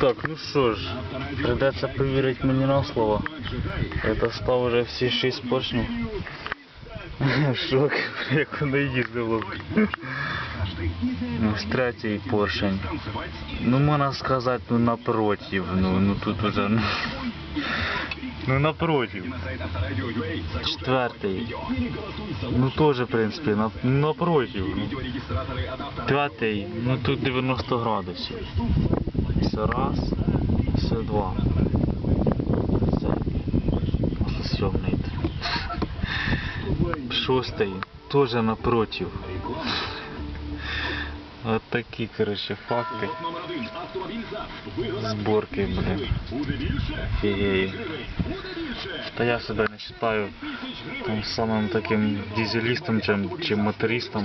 Так, ну що ж, придеться повірити мені на слово. Я достав вже всі шість поршнів. Шок, як воно їздило. Ось третій поршень. Ну можна сказати, ну напротив. Ну, ну тут уже. Ну, ну напротив. Четвертий. Ну теж, в принципі, на, напротив. Ну. П'ятий, ну тут 90 градусів. Все раз, все два. Це сьомий. Шостий, теж напротив. От такі, коротше, факти. Зборки, блин. Фігею. Та я себе не вважаю там самим таким дизелістом чи, чи мотористом.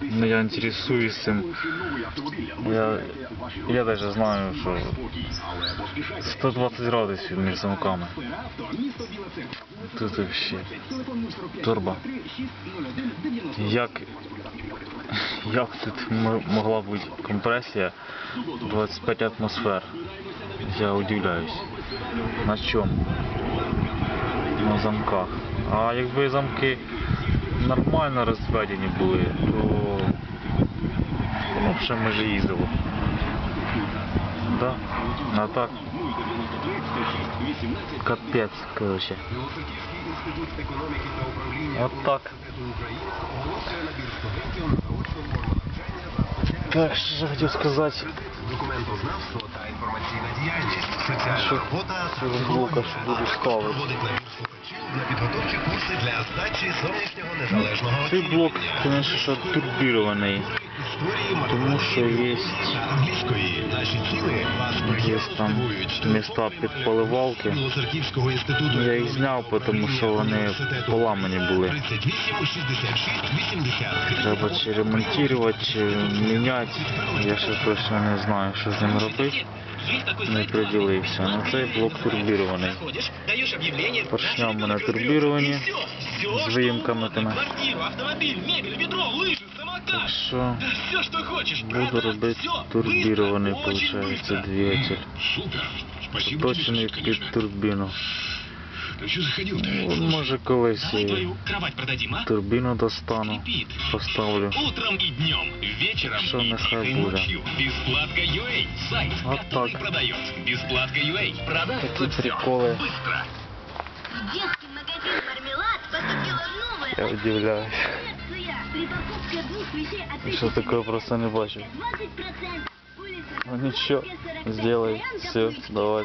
Ну я інтересуюсь цим. Я, я навіть знаю, що 120 градусів між замками. Тут вообще турбо. Як, як тут могла бути компресія 25 атмосфер? Я удивляюсь. На чому? На замках. А якби замки нормально розведені були, то б ще може їздило. Да? А так. Капець, короче. От так. Так, що ж я хотів сказати. Документознавство та інформаційна діяльність. Соціальна робота блока, що буду? На підготовчі курси для здачі зовнішнього незалежного Цей блок, конечно, що турбірований. історії Тому що є англійської. Наші ціли вас є там міста під поливалки. Я їх зняв, тому що вони поламані були. 38 66 80. Треба чи ремонтувати, чи міняти. Я ще точно не знаю, що з ним робити. Не приділився. Ну цей блок турбірований. даешь объявление, Поршня в мене турбіровані з виїмками. Так що буду робити турбірований, виходить, двигатель. Точений під турбіну. Ты что заходил-то? Ну, Може колись Давай твою кровать продадим, а? турбіну достану, поставлю. Утром и днем, вечером Что и нахай тихой будет? ночью. Бесплатка UA, сайт, Вот который так. продает. Бесплатка UA, продается Такие все. приколы. Быстро. В детский магазин «Мармелад» поступила новая Я удивляюсь. акция. При покупке двух вещей от Що такое просто не бачив. 20%. Улица Ну ничего, сделай. Все, давай.